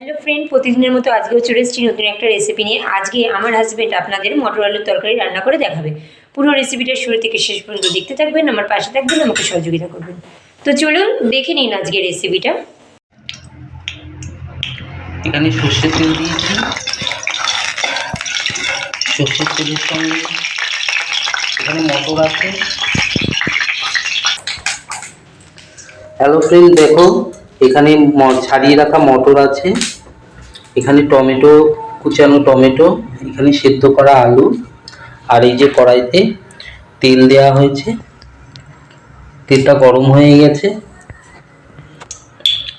Hello friend প্রতিদিনের মতো আজকেও চলে এসেছি নতুন একটা রেসিপি নিয়ে। আজকে আমার হাজবেন্ড আপনাদের মটর আলুর তরকারি রান্না করে দেখাবে। পুরো রেসিপিটা শুরু থেকে শেষ পর্যন্ত দেখতে থাকবেন আমার পাশে থাকবেন আমাকে সহযোগিতা করবেন। তো চলুন দেখে নিন আজকে রেসিপিটা এখানে সর্ষের তেল দিয়েছি। সর্ষের তেলের সঙ্গে এখানে মটর আছে। হ্যালো ফ্রেন্ড দেখো এখানে ছাড়িয়ে রাখা মটর আছে। এখানে টমেটো, কুচানো টমেটো, এখানে সেদ্ধ করা আলু, আর এই যে কড়াইতে তেল দেওয়া হয়েছে। তেলটা গরম হয়ে গেছে।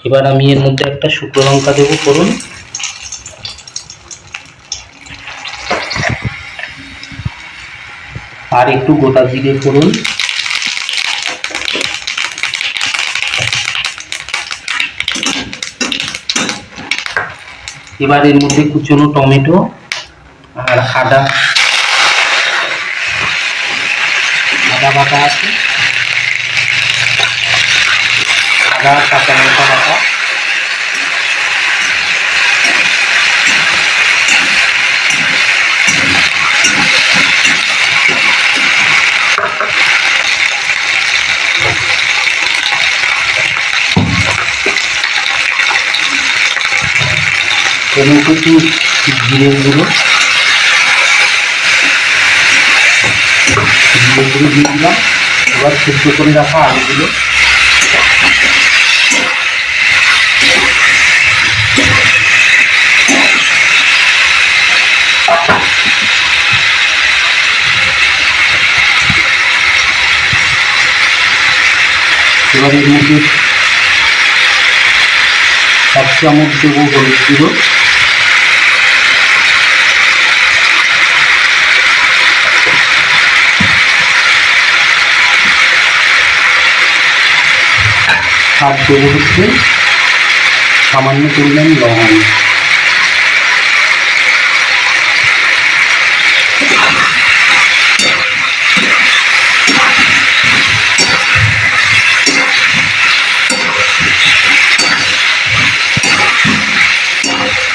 এবার আমি এর মধ্যে একটা শুকনো লঙ্কা দেবো করুন আর একটু গোটা জিরে করুন এবার এর মধ্যে কুচনো টমেটো আর আদা আদা বাটা আছে। আদা কাঁচা লঙ্কা বাটা। এর মধ্যে একটু জিরে গুঁড়ো দিয়ে দিলাম। এবার সেদ্ধ করে রাখা আলুগুলো। এবার এর মধ্যে এক চামচ দেবো হলুদ গুঁড়ো। দেবো হচ্ছে সামান্য পরিমাণ লবণ।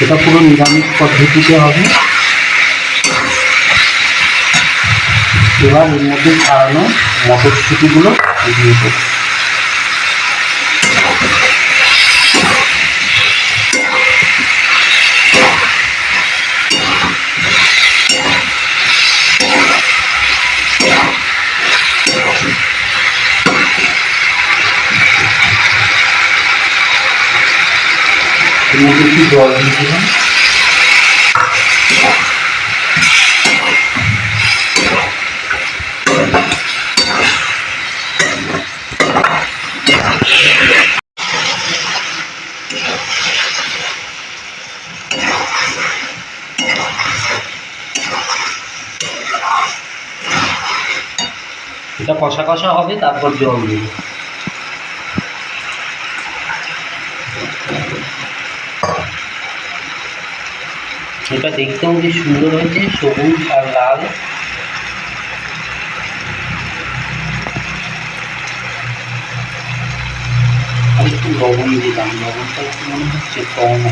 এটা পুরো নিরামিষ পদ্ধতিতে হবে। এবার এর মধ্যে ছাড়ানো মটরশুটিগুলো দিয়ে দেবো। একটু জল এটা কষা কষা হবে তারপর জল দেবো। এটা দেখতেও যে সুন্দর হয়েছে, সবুজ আর লাল। একটু লবণ দিলাম, লবণটা একটু মনে হচ্ছে কম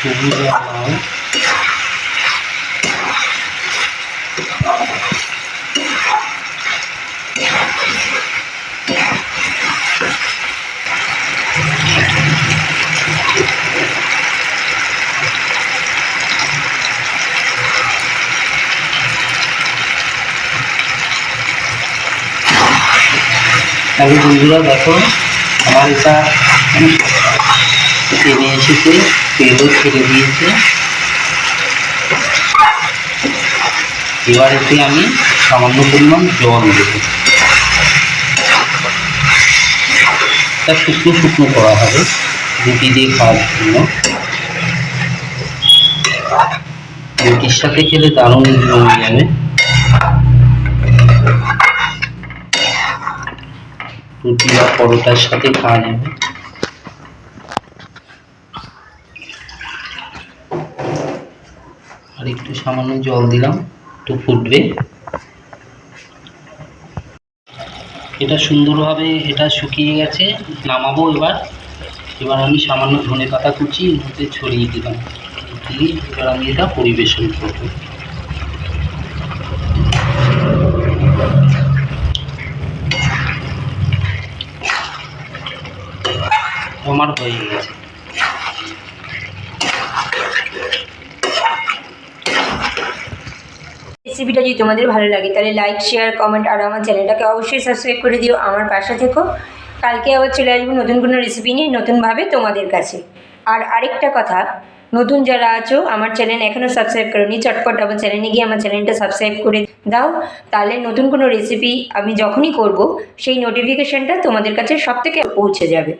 সবুজ আর লাল। তাহলে বন্ধুরা দেখো, আমার এটা টেনে এসেছে তেলও ছেড়ে দিয়েছে। এবার এতে আমি সামান্য পরিমাণ জল দেবো। তা শুকনো শুকনো করা হবে, রুটি দিয়ে খাওয়ার জন্য। রুটির সাথে খেলে দারুণ জমে যাবে। রুটি বা পরোটার সাথে খাওয়া যাবে। আর একটু সামান্য জল দিলাম, একটু ফুটবে। এটা সুন্দরভাবে এটা শুকিয়ে গেছে, নামাবো এবার। এবার আমি সামান্য ধনে পাতা কুচি মধ্যে ছড়িয়ে দিলাম। দিয়ে এবার আমি এটা পরিবেশন করব। আমার হয়ে গেছে। রেসিপিটা যদি তোমাদের ভালো লাগে, তাহলে লাইক শেয়ার কমেন্ট আর আমার চ্যানেলটাকে অবশ্যই সাবস্ক্রাইব করে দিও। আমার পাশে থেকো। কালকে আবার চলে আসব নতুন কোনো রেসিপি নিয়ে নতুনভাবে তোমাদের কাছে। আর আরেকটা কথা, নতুন যারা আছো, আমার চ্যানেল এখনও সাবস্ক্রাইব করোনি, চটপট আমার চ্যানেলে গিয়ে আমার চ্যানেলটা সাবস্ক্রাইব করে দাও। তাহলে নতুন কোনো রেসিপি আমি যখনই করব, সেই নোটিফিকেশানটা তোমাদের কাছে সব থেকে পৌঁছে যাবে।